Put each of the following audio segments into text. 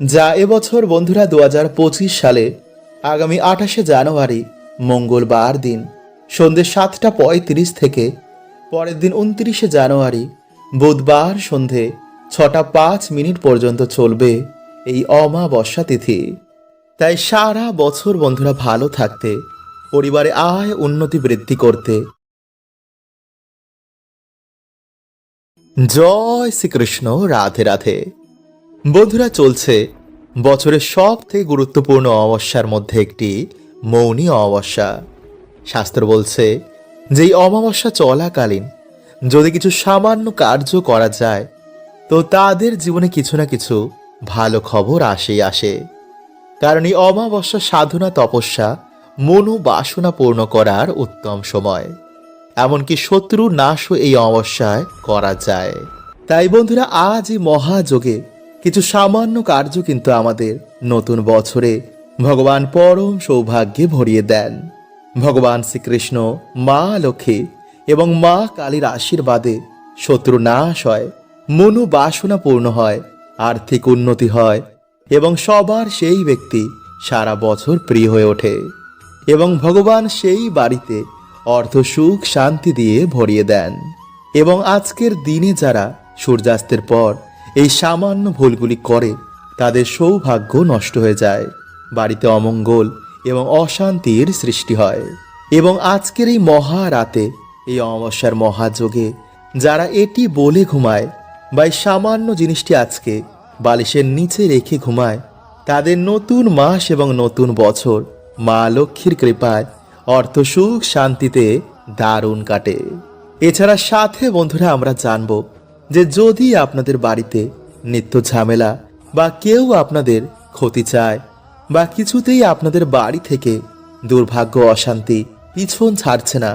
যা এবছর বন্ধুরা দু হাজার পঁচিশ সালে আগামী আঠাশে জানুয়ারি, মঙ্গলবার দিন, সন্ধ্যে সাতটা পঁয়ত্রিশ থেকে পরের দিন উনত্রিশে জানুয়ারি, বুধবার সন্ধে ছটা পাঁচ মিনিট পর্যন্ত চলবে এই অমাবস্যা তিথি। তাই সারা বছর বন্ধুরা ভালো থাকতে, পরিবারে আয় উন্নতি বৃদ্ধি করতে। জয় শ্রীকৃষ্ণ, রাধে রাধে। বন্ধুরা, চলছে বছরের সব থেকে গুরুত্বপূর্ণ অমাবস্যার মধ্যে একটি মৌনী অমাবস্যা। শাস্ত্র বলছে যে, এই অমাবস্যা চলাকালীন যদি কিছু সামান্য কার্য করা যায়, তো তাদের জীবনে কিছু না কিছু ভালো খবর আসেই আসে। কারণ এই অমাবস্যা সাধনা, তপস্যা মনু বাসনা পূর্ণ করার উত্তম সময়। এমনকি শত্রু নাশও এই অমাবস্যায় করা যায়। তাই বন্ধুরা, আজ এই মহাযোগে কিছু সামান্য কার্য কিন্তু আমাদের নতুন বছরে ভগবান পরম সৌভাগ্যে ভরিয়ে দেন। ভগবান শ্রীকৃষ্ণ মা লক্ষ্মী এবং মা কালীর আশীর্বাদে শত্রু নাশ হয়, মনু বাসনা পূর্ণ হয়, আর্থিক উন্নতি হয় এবং সবার সেই ব্যক্তি সারা বছর প্রিয় হয়ে ওঠে এবং ভগবান সেই বাড়িতে অর্থ সুখ শান্তি দিয়ে ভরিয়ে দেন। এবং আজকের দিনে যারা সূর্যাস্তের পর এই সামান্য ভুলগুলি করে তাদের সৌভাগ্য নষ্ট হয়ে যায়। বাড়িতে অমঙ্গল এবং অশান্তির সৃষ্টি হয়। এবং আজকের এই মহারাতে, এই অমাবস্যার মহাযোগে যারা এটি বলে ঘুমায় বা এই সামান্য জিনিসটি আজকে বালিশের নিচে রেখে ঘুমায়, তাদের নতুন মাস এবং নতুন বছর মা লক্ষ্মীর কৃপায়, অর্থ সুখ শান্তিতে দারুণ কাটে। এছাড়া সাথে বন্ধুরা আমরা জানব যে যদি আপনাদের বাড়িতে নিত্য ঝামেলা বা কেউ আপনাদের ক্ষতি চায় বা কিছুতেই আপনাদের বাড়ি থেকে দুর্ভাগ্য, অশান্তি পিছন ছাড়ছে না,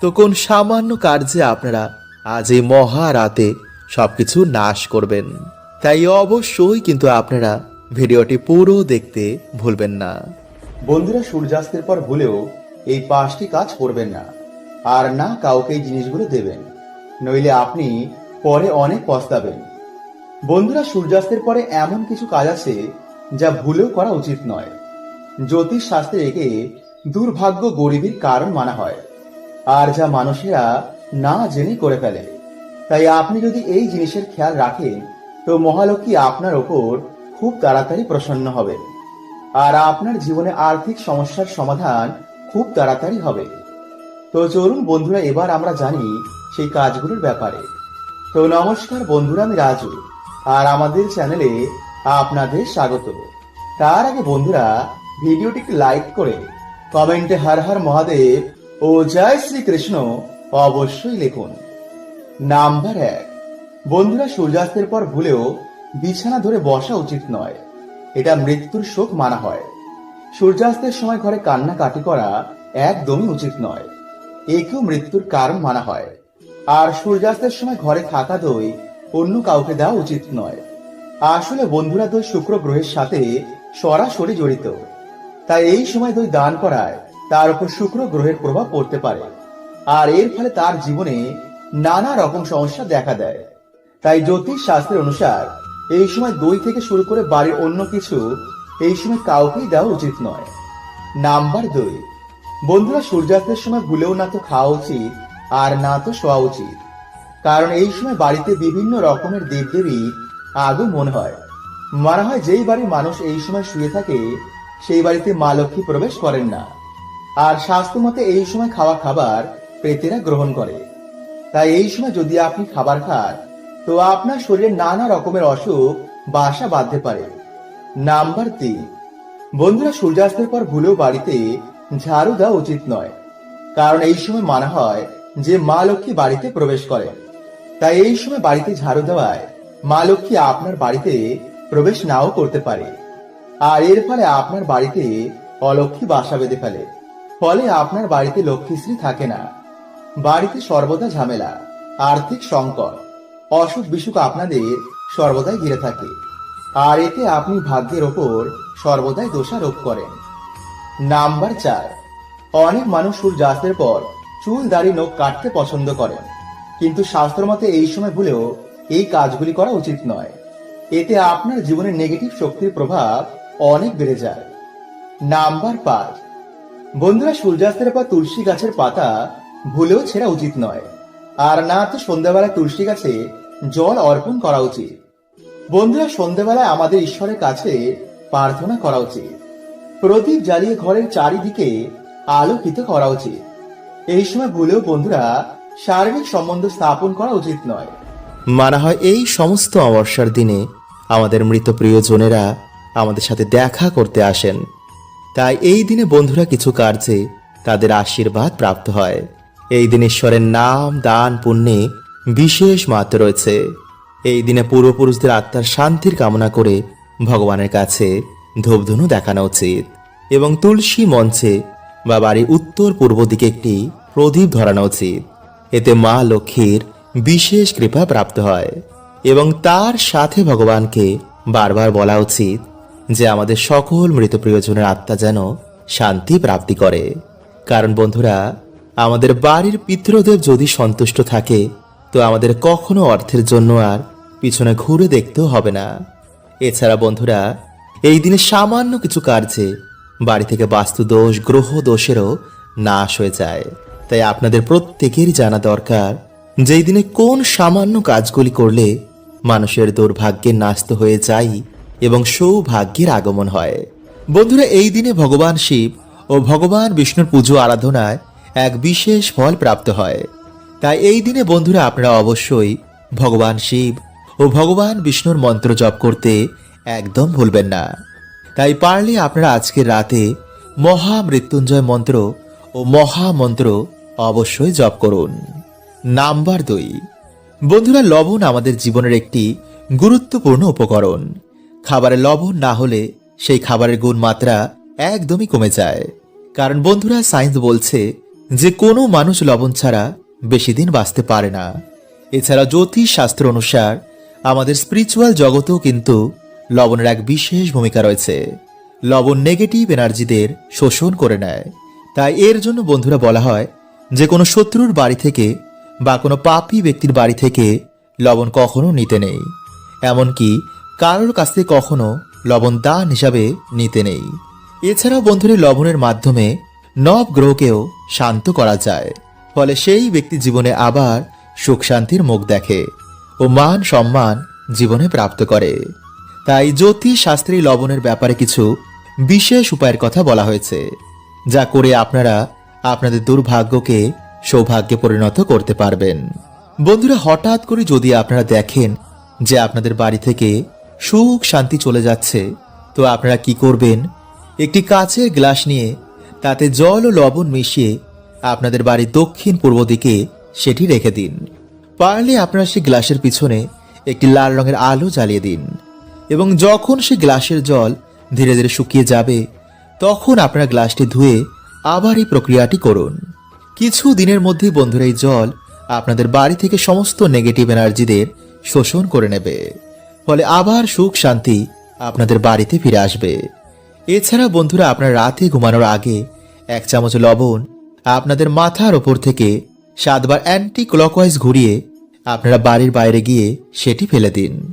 তো কোন সামান্য কার্যে আপনারা আজ এই মহারাতে সব কিছু নাশ করবেন। তাই অবশ্যই কিন্তু আপনারা ভিডিওটি পুরো দেখতে ভুলবেন না। বন্ধুরা, সূর্যাস্তের পর ভুলেও এই পাঁচটি কাজ করবেন না। আর না কাউকে এই জিনিসগুলো দেবেন। নইলে আপনি পরে অনেক পস্তাবেন বন্ধুরা সূর্যাস্তের পরে এমন কিছু কাজ আছে যা ভুলেও করা উচিত নয়। জ্যোতিষ শাস্ত্রে একে দুর্ভাগ্য গরিবীর কারণ মানা হয়, আর যা মানুষেরা না জেনে করে ফেলে। তাই আপনি যদি এই জিনিসের খেয়াল রাখেন, তো মহালক্ষ্মী আপনার ওপর খুব তাড়াতাড়ি প্রসন্ন হবে, আর আপনার জীবনে আর্থিক সমস্যার সমাধান খুব তাড়াতাড়ি হবে। তো চলুন বন্ধুরা, এবার আমরা জানি সেই কাজগুলোর ব্যাপারে। তো নমস্কার বন্ধুরা, আমি রাজু। আর আমাদের চ্যানেলে আপনাদের স্বাগত। তার আগে বন্ধুরা, ভিডিওটিকে লাইক করে কমেন্টে হর হর মহাদেব ও জয় শ্রীকৃষ্ণ অবশ্যই লিখুন। নাম্বার এক, বন্ধুরা, সূর্যাস্তের পর ভুলেও বিছানা ধরে বসা উচিত নয়। এটা মৃত্যুর শোক মানা হয়। সূর্যাস্তের সময় ঘরে কান্নাকাটি করা একদমই উচিত নয়। একেও মৃত্যুর কারণ মানা হয়। আর সূর্যাস্তের সময় ঘরে থাকা দই অন্য কাউকে দেওয়া উচিত নয়। আসলে বন্ধুরা দই শুক্র গ্রহের সাথে সরাসরি জড়িত। তাই এই সময় দই দান করায়, তার উপর শুক্র গ্রহের প্রভাব পড়তে পারে। আর এর ফলে তার জীবনে নানা রকম সমস্যা দেখা দেয়। তাই জ্যোতিষ শাস্ত্রের অনুসার, এই সময় দই থেকে শুরু করে বাড়ির অন্য কিছু এই সময় কাউকেই দেওয়া উচিত নয়। নাম্বার দুই, বন্ধুরা সূর্যাস্তের সময় ভুলেও না তো খাওয়া উচিত আর না তো শোয়া উচিত। কারণ এই সময় বাড়িতে বিভিন্ন রকমের দেবদেবী আগমন হয়। মানা হয় যেই বাড়ির মানুষ এই সময় শুয়ে থাকে, সেই বাড়িতে মা লক্ষ্মী প্রবেশ করেন না। আর স্বাস্থ্য মতে এই সময় খাওয়া খাবার প্রেতেরা গ্রহণ করে। তাই এই সময় যদি আপনি খাবার খান, তো আপনার শরীরে নানা রকমের অসুখ, বাসা বাঁধতে পারে। নাম্বার তিন, বন্ধুরা সূর্যাস্তের পর ভুলেও বাড়িতে ঝাড়ু দেওয়া উচিত নয়। কারণ এই সময় মানা হয় যে মা লক্ষ্মী বাড়িতে প্রবেশ করে। তাই এই সময় বাড়িতে ঝাড়ু দেওয়ায় মা লক্ষ্মী আপনার বাড়িতে প্রবেশ নাও করতে পারে। আর এর ফলে আপনার বাড়িতে অলক্ষ্মী বাসা বেঁধে ফেলে। ফলে আপনার বাড়িতে লক্ষ্মীশ্রী থাকে না। বাড়িতে সর্বদা ঝামেলা, আর্থিক সংকট, অসুখ বিসুখ আপনাদের সর্বদাই ঘিরে থাকে। আর এতে আপনি ভাগ্যের ওপর সর্বদাই দোষারোপ করেন। নাম্বার চার, অনেক মানুষ সূর্যাস্তের পর চুল, দাড়ি, নখ কাটতে পছন্দ করেন কিন্তু শাস্ত্র মতে এই সময় ভুলেও এই কাজগুলি করা উচিত নয়। এতে আপনার জীবনের নেগেটিভ শক্তির প্রভাব অনেক বেড়ে যায়। নাম্বার পাঁচ। বন্ধুরা, সূর্যাস্তের পর তুলসী গাছের পাতা ভুলেও ছেঁড়া উচিত নয়। আর না তো সন্ধ্যাবেলা তুলসী গাছে জল অর্পণ করা উচিত। বন্ধুরা, সন্ধ্যাবেলায় আমাদের ঈশ্বরের কাছে প্রার্থনা করা উচিত। প্রদীপ জ্বালিয়ে ঘরের চারিদিকে আলোকিত করা উচিত। এই সময় ভুলেও বন্ধুরা, শারীরিক সম্বন্ধ স্থাপন করা উচিত নয়। মানা হয় এই সমস্ত অমাবস্যার দিনে আমাদের মৃত প্রিয়জনেরা আমাদের সাথে দেখা করতে আসেন। তাই এই দিনে বন্ধুরা কিছু কার্যে তাদের আশীর্বাদ প্রাপ্ত হয়। এই দিন ঈশ্বরের নাম, দান, পুণ্যে বিশেষ মাত্র রয়েছে। এই দিনে পূর্বপুরুষদের আত্মার শান্তির কামনা করে ভগবানের কাছে ধূপধনু দেখানো উচিত এবং তুলসী মঞ্চে বা বাড়ির উত্তর পূর্ব দিকে একটি প্রদীপ ধরানো উচিত। এতে মা লক্ষ্মীর বিশেষ কৃপা প্রাপ্ত হয় এবং তার সাথে ভগবানকে বারবার বলা উচিত যে আমাদের সকল মৃত প্রিয়জনের আত্মা যেন শান্তি প্রাপ্তি করে। কারণ বন্ধুরা, আমাদের বাড়ির পিতৃদেব যদি সন্তুষ্ট থাকে, তো আমাদের কখনো অর্থের জন্য আর পিছনে ঘুরে দেখতেও হবে না। এছাড়া বন্ধুরা, এই দিনে সামান্য কিছু কার্যে বাড়ি থেকে বাস্তু দোষ গ্রহ দোষেরও নাশ হয়ে যায়। তাই আপনাদের প্রত্যেকেরই জানা দরকার, যেই দিনে কোন সামান্য কাজগুলি করলে মানুষের দুর্ভাগ্যে নাস্ত হয়ে যায় এবং সৌভাগ্যের আগমন হয়। বন্ধুরা, এই দিনে ভগবান শিব ও ভগবান বিষ্ণুর পুজো আরাধনায় এক বিশেষ ফল প্রাপ্ত হয়। তাই এই দিনে বন্ধুরা, আপনারা অবশ্যই ভগবান শিব ও ভগবান বিষ্ণুর মন্ত্র জপ করতে একদম ভুলবেন না। তাই পারলে আপনারা আজকের রাতে মহা মৃত্যুঞ্জয় মন্ত্র ও মহা মন্ত্র অবশ্যই জপ করুন। নাম্বার দুই। বন্ধুরা, লবণ আমাদের জীবনের একটি গুরুত্বপূর্ণ উপকরণ। খাবারে লবণ না হলে সেই খাবারের গুণমাত্রা একদমই কমে যায়। কারণ বন্ধুরা, সায়েন্স বলছে যে কোনো মানুষ লবণ ছাড়া বেশি দিন বাঁচতে পারে না। এছাড়া জ্যোতিষ শাস্ত্র অনুসার আমাদের স্পিরিচুয়াল জগতেও কিন্তু লবণের এক বিশেষ ভূমিকা রয়েছে। লবণ নেগেটিভ এনার্জিদের শোষণ করে নেয়। তাই এর জন্য বন্ধুরা বলা হয়, যে কোনো শত্রুর বাড়ি থেকে বা কোনো পাপী ব্যক্তির বাড়ি থেকে লবণ কখনো নিতে নেই। এমনকি কারোর কাছ থেকে কখনো লবণ দান হিসাবে নিতে নেই। এছাড়াও বন্ধুরা লবণের মাধ্যমে নব গ্রহকেও শান্ত করা যায়। ফলে সেই ব্যক্তি জীবনে আবার সুখ শান্তির মুখ দেখে ও মান সম্মান জীবনে প্রাপ্ত করে। তাই জ্যোতিষ শাস্ত্রী লবণের ব্যাপারে কিছু বিশেষ উপায়ের কথা বলা হয়েছে, যা করে আপনারা আপনাদের দুর্ভাগ্যকে সৌভাগ্যে পরিণত করতে পারবেন। বন্ধুরা, হঠাৎ করে যদি আপনারা দেখেন যে আপনাদের বাড়ি থেকে সুখ শান্তি চলে যাচ্ছে, তো আপনারা কি করবেন? একটি কাচের গ্লাস নিয়ে তাতে জল ও লবণ মিশিয়ে আপনাদের বাড়ির দক্ষিণ পূর্ব দিকে সেটি রেখে দিন। পারলে আপনারা সেই গ্লাসের পিছনে একটি লাল রঙের আলো জ্বালিয়ে দিন। এবং যখন সে গ্লাসের জল ধীরে ধীরে শুকিয়ে যাবে, তখন আপনার গ্লাসটি ধুয়ে আবার এই প্রক্রিয়াটি করুন। কিছু দিনের মধ্যেই বন্ধুরা এই জল আপনাদের বাড়ি থেকে সমস্ত নেগেটিভ এনার্জিদের শোষণ করে নেবে। ফলে আবার সুখ, শান্তি আপনাদের বাড়িতে ফিরে আসবে। এছাড়া বন্ধুরা, আপনার রাতে ঘুমানোর আগে এক চামচ লবণ আপনাদের মাথার ওপর থেকে সাতবার অ্যান্টি ক্লকওয়াইজ ঘুরিয়ে আপনারা বাড়ির বাইরে গিয়ে সেটি ফেলে দিন।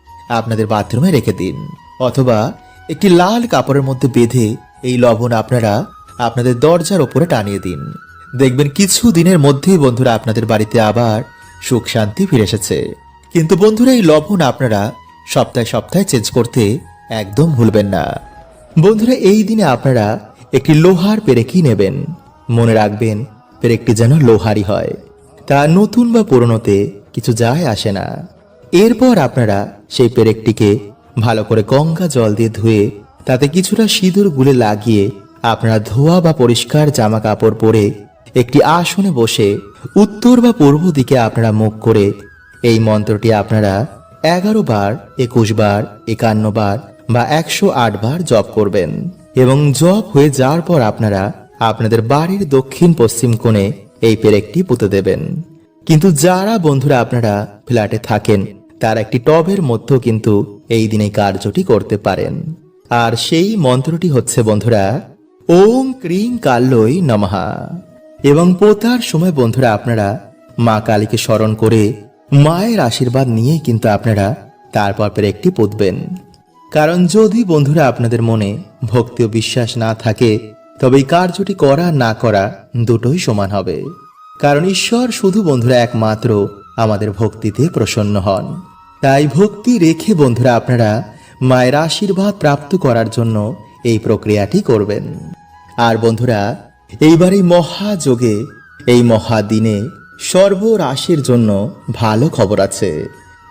আপনাদের বাথরুমে রেখে দিন। অথবা একটি লাল কাপড়ের মধ্যে বেঁধে এই লবণ আপনারা আপনাদের দরজার ওপরে টানিয়ে দিন। দেখবেন কিছু দিনের মধ্যেই বন্ধুরা আপনাদের বাড়িতে আবার সুখ শান্তি ফিরে এসেছে। কিন্তু বন্ধুরা, এই লবণ আপনারা সপ্তাহে সপ্তাহে চেঞ্জ করতে একদম ভুলবেন না। বন্ধুরা, এই দিনে আপনারা একটি লোহার পেরেকি নেবেন। মনে রাখবেন, পেরেকটি যেন লোহারই হয়। তা নতুন বা পুরনোতে কিছু যায় আসে না। এরপর আপনারা সেই পেরেকটিকে ভালো করে গঙ্গা জল দিয়ে ধুয়ে তাতে কিছুটা সিঁদুর গুলে লাগিয়ে আপনারা ধোয়া বা পরিষ্কার জামা কাপড় পরে একটি আসনে বসে উত্তর বা পূর্ব দিকে আপনারা মুখ করে এই মন্ত্রটি আপনারা এগারো বার, একুশ বার, একান্ন বার বা একশো আট বার জপ করবেন। এবং জপ হয়ে যাওয়ার পর আপনারা আপনাদের বাড়ির দক্ষিণ পশ্চিম কোণে এই পেরেকটি পুঁতে দেবেন। কিন্তু যারা বন্ধুরা আপনারা ফ্ল্যাটে থাকেন তার একটি টবের মধ্যেও কিন্তু এই দিনে কার্যটি করতে পারেন। আর সেই মন্ত্রটি হচ্ছে, বন্ধুরা ওম ক্রিং কাল্লই নমহা এবং পোতার সময়, বন্ধুরা, আপনারা মা কালীকে স্মরণ করে মায়ের আশীর্বাদ নিয়েই কিন্তু আপনারা তারপর একটি পুতবেন। কারণ যদি, বন্ধুরা, আপনাদের মনে ভক্তি ও বিশ্বাস না থাকে, তবে এই কার্যটি করা না করা দুটোই সমান হবে। কারণ ঈশ্বর শুধু, বন্ধুরা, একমাত্র আমাদের ভক্তিতে প্রসন্ন হন। তাই ভক্তি রেখে বন্ধুরা আপনারা মায়ের আশীর্বাদ প্রাপ্ত করার জন্য এই প্রক্রিয়াটি করবেন। আর বন্ধুরা, এইবার এই মহাযোগে, এই মহাদিনে সর্বরাশির জন্য ভালো খবর আছে।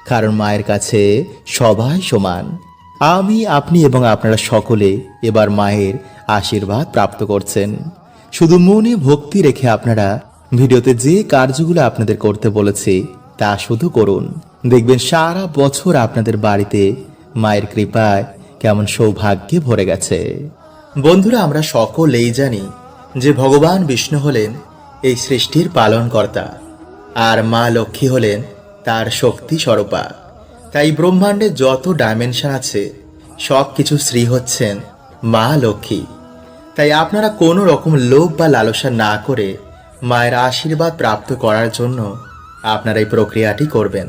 কারণ মায়ের কাছে সবাই সমান। আমি, আপনি এবং আপনারা সকলে এবার মায়ের আশীর্বাদ প্রাপ্ত করছেন। শুধু মনে ভক্তি রেখে আপনারা ভিডিওতে যে কার্যগুলো আপনাদের করতে বলেছি, তা শুধু করুন। দেখবেন সারা বছর আপনাদের বাড়িতে মায়ের কৃপায় কেমন সৌভাগ্যে ভরে গেছে। বন্ধুরা, আমরা সকলেই জানি যে ভগবান বিষ্ণু হলেন এই সৃষ্টির পালনকর্তা আর মা লক্ষ্মী হলেন তার শক্তি স্বরূপা। তাই ব্রহ্মাণ্ডে যত ডাইমেনশন আছে সব কিছু শ্রী হচ্ছেন মা লক্ষ্মী। তাই আপনারা কোনো রকম লোভ বা লালসা না করে মায়ের আশীর্বাদ প্রাপ্ত করার জন্য আপনারা এই প্রক্রিয়াটি করবেন।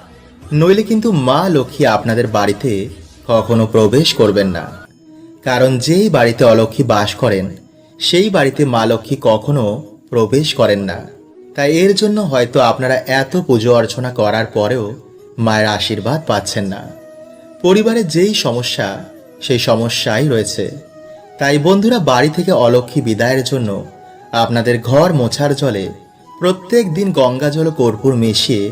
নইলে কিন্তু মা লক্ষ্মী আপনাদের বাড়িতে কখনো প্রবেশ করবেন না। কারণ যেই বাড়িতে অলক্ষ্মী বাস করেন, সেই বাড়িতে মা লক্ষ্মী কখনো প্রবেশ করেন না। তাই এর জন্য হয়তো আপনারা এত পুজো অর্চনা করার পরেও মায়ের আশীর্বাদ পাচ্ছেন না। পরিবারে যেই সমস্যা, সেই সমস্যাই রয়েছে। তাই বন্ধুরা, বাড়ি থেকে অলক্ষ্মী বিদায়ের জন্য আপনাদের ঘর মোছার জলে প্রত্যেক দিন গঙ্গা জল কর্পূর মিশিয়ে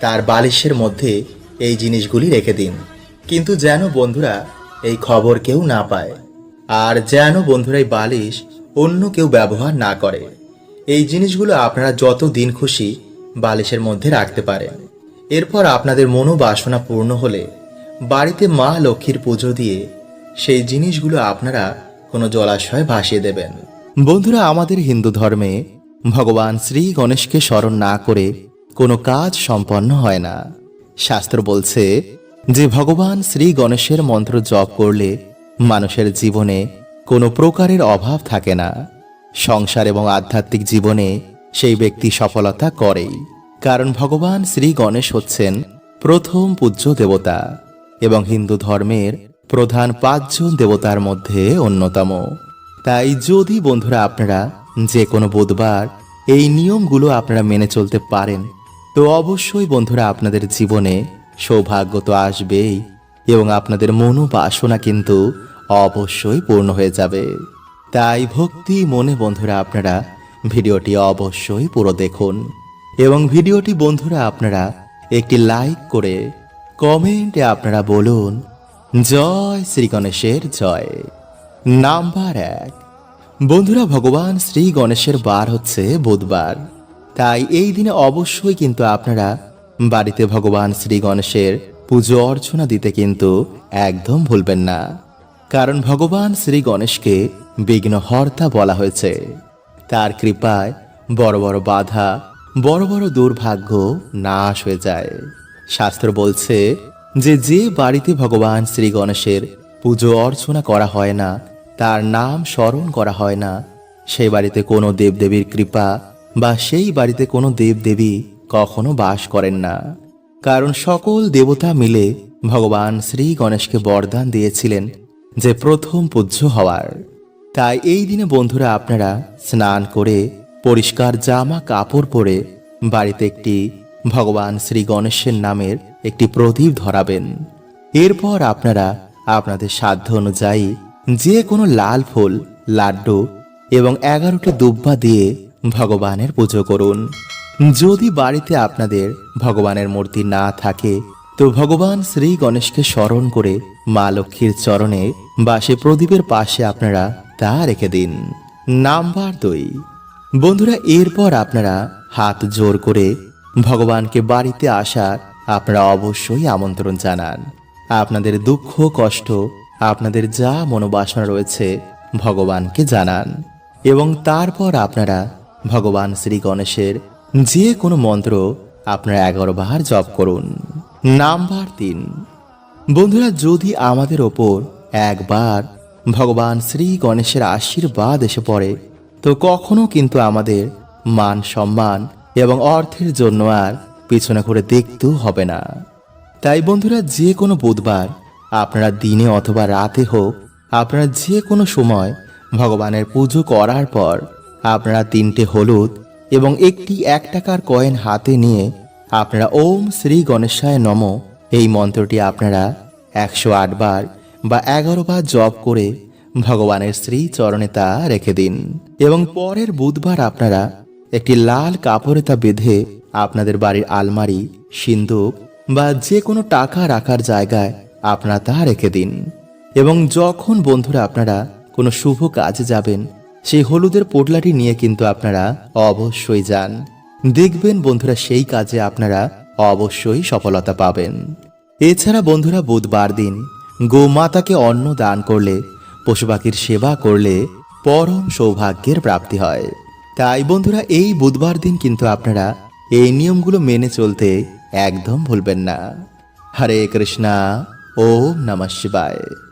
তার বালিশের মধ্যে এই জিনিসগুলি রেখে দিন। কিন্তু যেন বন্ধুরা এই খবর কেউ না পায়, আর যেন বন্ধুরা এই বালিশ অন্য কেউ ব্যবহার না করে। এই জিনিসগুলো আপনারা যত দিন খুশি বালিশের মধ্যে রাখতে পারেন। এরপর আপনাদের মনোবাসনা পূর্ণ হলে বাড়িতে মা লক্ষ্মীর পুজো দিয়ে সেই জিনিসগুলো আপনারা কোনো জলাশয়ে ভাসিয়ে দেবেন। বন্ধুরা, আমাদের হিন্দু ধর্মে ভগবান শ্রী গণেশকে স্মরণ না করে কোনো কাজ সম্পন্ন হয় না। শাস্ত্র বলছে, যে ভগবান শ্রী গণেশের মন্ত্র জপ করলে মানুষের জীবনে কোনো প্রকারের অভাব থাকে না। সংসার এবং আধ্যাত্মিক জীবনে সেই ব্যক্তি সফলতা করেই। কারণ ভগবান শ্রী গণেশ হচ্ছেন প্রথম পূজ্য দেবতা এবং হিন্দু ধর্মের প্রধান পাঁচজন দেবতার মধ্যে অন্যতম। তাই যদি বন্ধুরা আপনারা যে কোনো বুধবার এই নিয়মগুলো আপনারা মেনে চলতে পারেন তো অবশ্যই বন্ধুরা আপনাদের জীবনে সৌভাগ্য তো আসবেই এবং আপনাদের মনোবাসনা কিন্তু অবশ্যই পূর্ণ হয়ে যাবে। তাই ভক্তি মনে বন্ধুরা আপনারা ভিডিওটি অবশ্যই পুরো দেখুন এবং ভিডিওটি বন্ধুরা আপনারা একটি লাইক করে কমেন্টে আপনারা বলুন, জয় শ্রী গণেশের জয়। নাম্বার এক। বন্ধুরা ভগবান শ্রী গণেশের বার হচ্ছে বুধবার। তাই এই দিনে অবশ্যই কিন্তু আপনারা বাড়িতে ভগবান শ্রী গণেশের পুজো অর্চনা দিতে কিন্তু একদম ভুলবেন না। কারণ ভগবান শ্রী গণেশকে বিঘ্নহর্তা বলা হয়েছে। তার কৃপায় বড় বড় বাধা, বড় বড় দুর্ভাগ্য নাশ হয়ে যায়। শাস্ত্র বলছে যে যে বাড়িতে ভগবান শ্রী গণেশের পুজো অর্চনা করা হয় না, তার নাম স্মরণ করা হয় না সেই বাড়িতে কোনো দেবদেবীর কৃপা বা সেই বাড়িতে কোনো দেবদেবী কখনো বাস করেন না। কারণ সকল দেবতা মিলে ভগবান শ্রী গণেশকে বরদান দিয়েছিলেন যে প্রথম পূজ্য হওয়ার। তাই এই দিনে বন্ধুরা আপনারা স্নান করে পরিষ্কার জামা কাপড় পরে বাড়িতে একটি ভগবান শ্রী গণেশের নামের একটি প্রদীপ ধরাবেন। এরপর আপনারা আপনাদের সাধ্য অনুযায়ী যে কোনো লাল ফুল, লাড্ডু এবং এগারোটি দুব্বা দিয়ে ভগবানের পুজো করুন। যদি বাড়িতে আপনাদের ভগবানের মূর্তি না থাকে, তো ভগবান শ্রী গণেশকে স্মরণ করে মা লক্ষ্মীর চরণে বা সে প্রদীপের পাশে আপনারা তা রেখে দিন। নাম্বার দুই। বন্ধুরা, এরপর আপনারা হাত জোর করে ভগবানকে বাড়িতে আসার আপনারা অবশ্যই আমন্ত্রণ জানান। আপনাদের দুঃখ, কষ্ট, আপনাদের যা মনোবাসনা রয়েছে, ভগবানকে জানান। এবং তারপর আপনারা ভগবান শ্রী গণেশের যে কোনো মন্ত্র আপনারা এগারো বার জপ করুন। নাম্বার তিন। বন্ধুরা, যদি আমাদের ওপর একবার ভগবান শ্রী গণেশের আশীর্বাদ এসে পড়ে, তো কখনো কিন্তু আমাদের মান সম্মান এবং অর্থের জন্য আর পিছনে করে দেখতেও হবে না। তাই বন্ধুরা, যে কোনো বুধবার আপনারা দিনে অথবা রাতে হোক, আপনারা যে কোনো সময় ভগবানের পুজো করার পর আপনারা তিনটে হলুদ এবং একটি এক টাকার কয়েন হাতে নিয়ে আপনারা ওম শ্রী গণেশায় নম। এই মন্ত্রটি আপনারা একশো বার বা এগারো বার জপ করে ভগবানের শ্রী চরণে তা রেখে দিন। এবং পরের বুধবার আপনারা একটি লাল কাপড়ে তা বেঁধে আপনাদের বাড়ির আলমারি, সিন্দুক বা যে কোনো টাকা রাখার জায়গায় আপনারা তা রেখে দিন। এবং যখন বন্ধুরা আপনারা কোনো শুভ কাজে যাবেন সেই হলুদের পোটলাটি নিয়ে কিন্তু আপনারা অবশ্যই যান। দেখবেন বন্ধুরা সেই কাজে আপনারা অবশ্যই সফলতা পাবেন। এছাড়া বন্ধুরা বুধবার দিন গোমাতাকে অন্ন দান করলে, পশু পাখির সেবা করলে পরম সৌভাগ্যের প্রাপ্তি হয়। তাই বন্ধুরা এই বুধবার দিন কিন্তু আপনারা এই নিয়মগুলো মেনে চলতে একদম ভুলবেন না। হরে কৃষ্ণা, ওম নমঃ শিবায়।